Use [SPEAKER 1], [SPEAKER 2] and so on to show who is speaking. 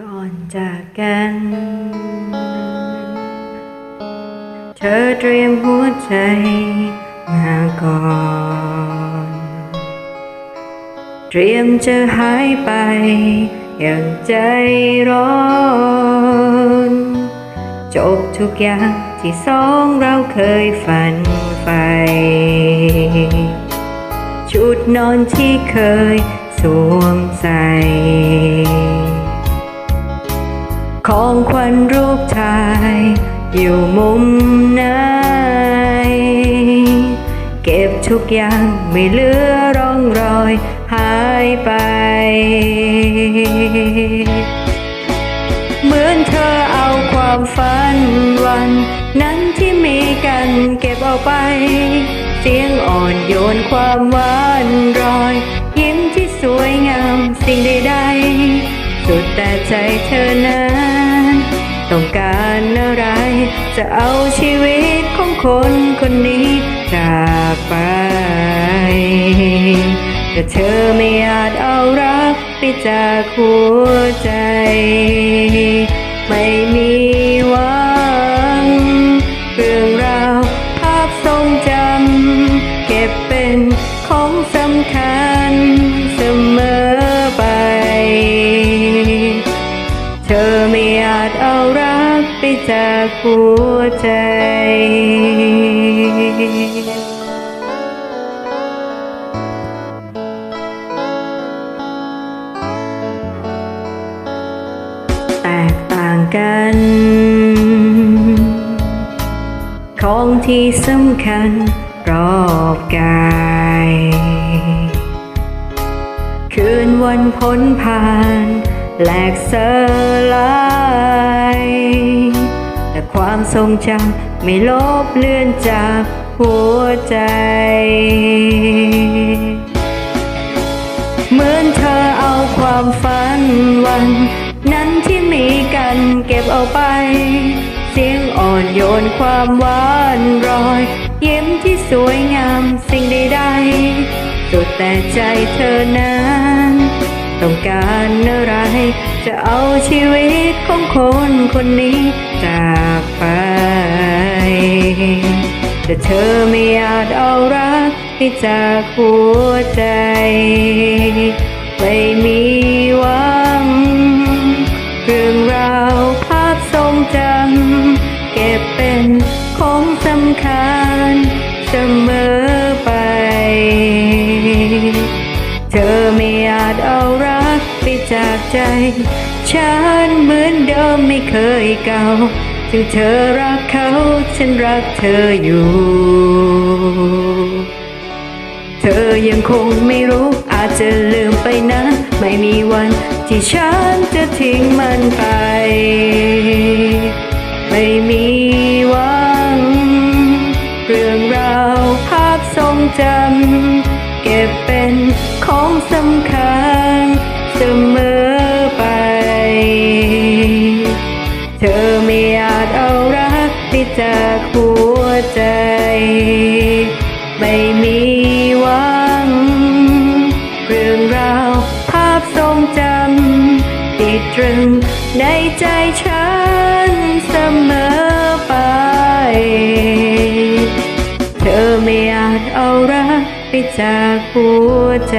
[SPEAKER 1] ก่อนจากกัน เธอเตรียมหัวใจมาก่อน เตรียมจะหายไป อย่างใจร้อน จบทุกอย่างที่สองเราเคยฝันใฝ่ชุดนอนที่เคยสวมใส่ ของขวัญรูปถ่าย อยู่มุมไหน เก็บทุกอย่างไม่เหลือร่องรอยหายไป เหมือนเธอเอาความฝันวัน นั้นที่มีกันเก็บเอาไป เสียงอ่อนโยนความหวานรอย ยิ้มที่สวยงามสิ่งใดๆสุดแต่ใจเธอนั้น ต้องการอะไร จะเอาชีวิตของคนคนนี้จากไป แต่เธอไม่อาจเอารักไปจากหัวใจ ไม่มี จากหัวใจ แตกต่างกัน ของที่สำคัญรอบกาย คืนวันพ้นผ่านแหลกสลาย ทรงจำไม่ลบเลือนจากหัวใจ เหมือนเธอเอาความฝันวัน นั้นที่มีกันเก็บเอาไป เสียงอ่อนโยนความหวานรอย ยิ้มที่สวยงามสิ่งใดๆสุดแต่ใจเธอนั้น ต้องการอะไร จะเอาชีวิตของคนคนนี้จากไป แต่เธอไม่อาจเอารักให้จากหัวใจ ไม่มีหวัง เรื่องราวภาพทรงจำเก็บเป็นของสำคัญ ใจ ฉันเหมือนเดิมไม่เคยเก่าถึงเธอรักเขา ฉันรักเธออยู่ เธอยังคงไม่รู้อาจจะลืมไปนะ ไม่มีวันที่ฉันจะทิ้งมันไป ไม่มีหวัง เรื่องราวภาพทรงจำเก็บเป็นของสำคัญเสมอ หัวใจ ไม่มีหวัง เรื่องราวภาพทรงจำติดตรึงในใจฉันเสมอไป เธอไม่อาจเอารักไปจากหัวใจ